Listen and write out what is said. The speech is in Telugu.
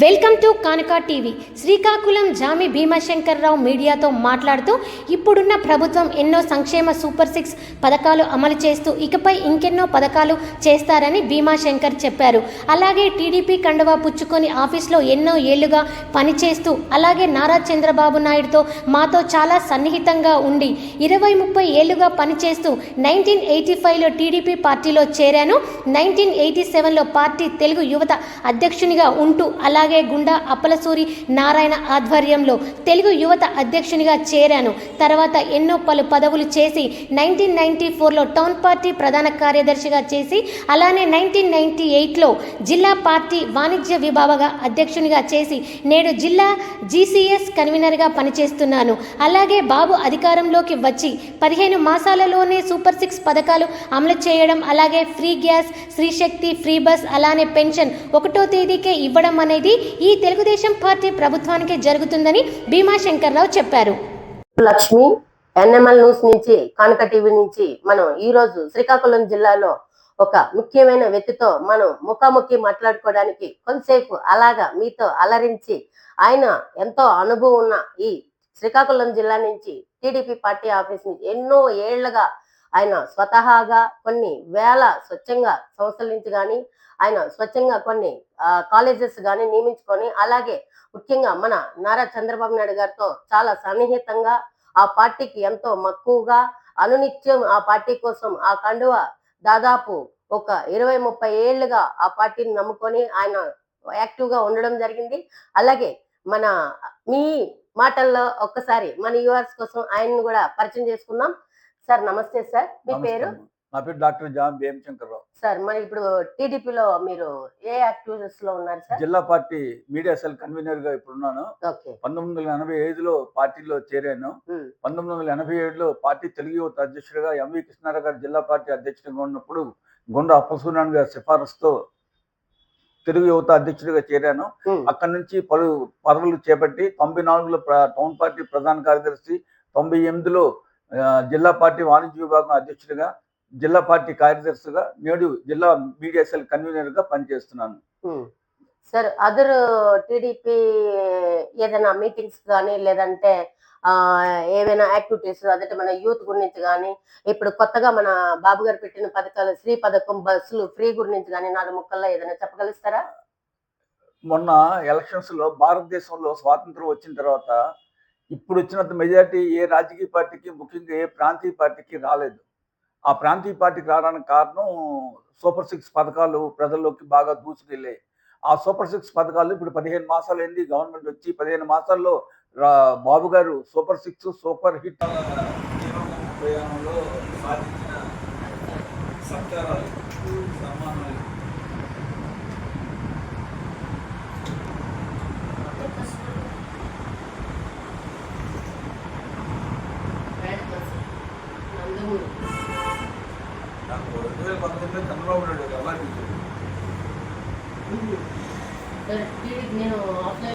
Welcome to Kanaka TV. Srikakulam Jami Bhimashankarrao మీడియాతో మాట్లాడుతూ ఇప్పుడున్న ప్రభుత్వం ఎన్నో సంక్షేమ సూపర్ సిక్స్ పథకాలు అమలు చేస్తూ ఇకపై ఇంకెన్నో పథకాలు చేస్తారని భీమాశంకర్ చెప్పారు. అలాగే టీడీపీ కండువా పుచ్చుకొని ఆఫీస్లో ఎన్నో ఏళ్ళుగా పనిచేస్తూ అలాగే నారా చంద్రబాబు నాయుడుతో మాతో చాలా సన్నిహితంగా ఉండి ఇరవై ముప్పై ఏళ్ళుగా పనిచేస్తూ నైన్టీన్ ఎయిటీ ఫైవ్లో టీడీపీ పార్టీలో చేరాను నైన్టీన్ ఎయిటీ సెవెన్లో పార్టీ తెలుగు యువత అధ్యక్షునిగా ఉంటూ అలాగే అలాగే గుండా అప్పలసూరి నారాయణ ఆధ్వర్యంలో తెలుగు యువత అధ్యక్షునిగా చేరాను. తర్వాత ఎన్నో పలు పదవులు చేసి నైన్టీన్ నైన్టీ ఫోర్లో టౌన్ పార్టీ ప్రధాన కార్యదర్శిగా చేసి అలానే నైన్టీన్ నైన్టీ ఎయిట్లో జిల్లా పార్టీ వాణిజ్య విభాగ అధ్యక్షునిగా చేసి నేడు జిల్లా జీసీఎస్ కన్వీనర్గా పనిచేస్తున్నాను. అలాగే బాబు అధికారంలోకి వచ్చి పదిహేను మాసాలలోనే సూపర్ సిక్స్ పథకాలు అమలు చేయడం అలాగే free gas Stree Shakti free bus అలానే పెన్షన్ ఒకటో తేదీకే ఇవ్వడం అనేది ఈ తెలుగుదేశం పార్టీ ప్రభుత్వానికి జరుగుతుందని భీమాశంకర్రావు చెప్పారు. లక్ష్మి ఎన్ఎంఎల్ న్యూస్ నుంచి కానుక టీవీ నుంచి మనం ఈ రోజు శ్రీకాకుళం జిల్లాలో ఒక ముఖ్యమైన వ్యక్తితో మనం ముఖాముఖి మాట్లాడుకోవడానికి కొంతసేపు అలాగా మీతో అలరించి ఆయన ఎంతో అనుభవం ఉన్న ఈ శ్రీకాకుళం జిల్లా నుంచి టీడీపీ పార్టీ ఆఫీస్ నుంచి ఎన్నో ఏళ్ళుగా ఆయన స్వతహాగా కొన్ని వేల స్వచ్ఛంగా సంస్థల నుంచి కానీ ఆయన స్వచ్ఛంగా కొన్ని కాలేజెస్ కానీ నియమించుకొని అలాగే ముఖ్యంగా మన నారా చంద్రబాబు నాయుడు గారితో చాలా సన్నిహితంగా ఆ పార్టీకి ఎంతో మక్కువగా అనునిత్యం ఆ పార్టీ కోసం ఆ కండువ దాదాపు ఒక ఇరవై ముప్పై ఏళ్ళుగా ఆ పార్టీని నమ్ముకొని ఆయన యాక్టివ్గా ఉండడం జరిగింది. అలాగే మన మీ మాటల్లో ఒక్కసారి మన యూఆర్స్ కోసం ఆయన్ని కూడా పరిచయం చేసుకుందాం. సార్ నమస్తే సార్. మీ పేరు. నా పేరు doctor John B M Shankarrao sir మరి ఇప్పుడు టీడీపీలో మీరు ఏ యాక్టివిటీస్లో ఉన్నారు సార్? జిల్లా పార్టీ మీడియా సెల్ కన్వీనర్గా ఇప్పుడున్నాను. ఓకే. పంతొమ్మిది వందల ఎనభై ఐదులో పార్టీలో చేరాను. పంతొమ్మిది వందల ఎనభై ఏడులో పార్టీ తెలుగు యువత అధ్యక్షుడిగా ఎంవి కృష్ణారావు గారు జిల్లా పార్టీ అధ్యక్షుడిగా ఉన్నప్పుడు గుండా అప్పసూర్యాన్ గారి సిఫారసుతో తెలుగు యువత అధ్యక్షుడిగా చేరాను. అక్కడి నుంచి పలు పదవులు చేపట్టి తొంభై నాలుగులో టౌన్ పార్టీ ప్రధాన కార్యదర్శి తొంభై ఎనిమిదిలో జిల్లా పార్టీ వాణిజ్య విభాగం అధ్యక్షుడిగా జిల్లా పార్టీ కార్యదర్శిగా నేడు జిల్లా మీడియా సెల్ కన్వీనర్గా పనిచేస్తున్నాను. సార్ అదర్ టీడీపీ ఏదైనా మీటింగ్స్ కానీ లేదంటే ఆ ఏవైనా యాక్టివిటీస్ అదే మన యూత్ గురించి కానీ ఇప్పుడు కొత్తగా మన బాబు గారు పెట్టిన పథకాలు శ్రీ పథకం బస్సులు ఫ్రీ గురించి కానీ నాలుగు ముక్కల్లో ఏదైనా చెప్పగలుస్తారా మొన్న ఎలక్షన్స్లో భారతదేశంలో స్వాతంత్రం వచ్చిన తర్వాత ఇప్పుడు వచ్చినంత మెజారిటీ ఏ రాజకీయ పార్టీకి ముఖ్యంగా ఏ ప్రాంతీయ పార్టీకి రాలేదు. ఆ ప్రాంతీయ పార్టీకి రావడానికి కారణం సూపర్ సిక్స్ పథకాలు ప్రజల్లోకి బాగా దూసుకెళ్ళాయి. ఆ సూపర్ సిక్స్ పథకాలు ఇప్పుడు పదిహేను మాసాలు అయింది గవర్నమెంట్ వచ్చి పదిహేను మాసాల్లో రా- బాబు గారు సూపర్ సిక్స్ సూపర్ హిట్ ప్రయాణంలో సాధించిన సత్కారాలు సన్మానాలు. నాకు రెండు వేల పంతొమ్మిదిలో చంద్రబాబు నాయుడు అవార్డు ఇచ్చారు. నేను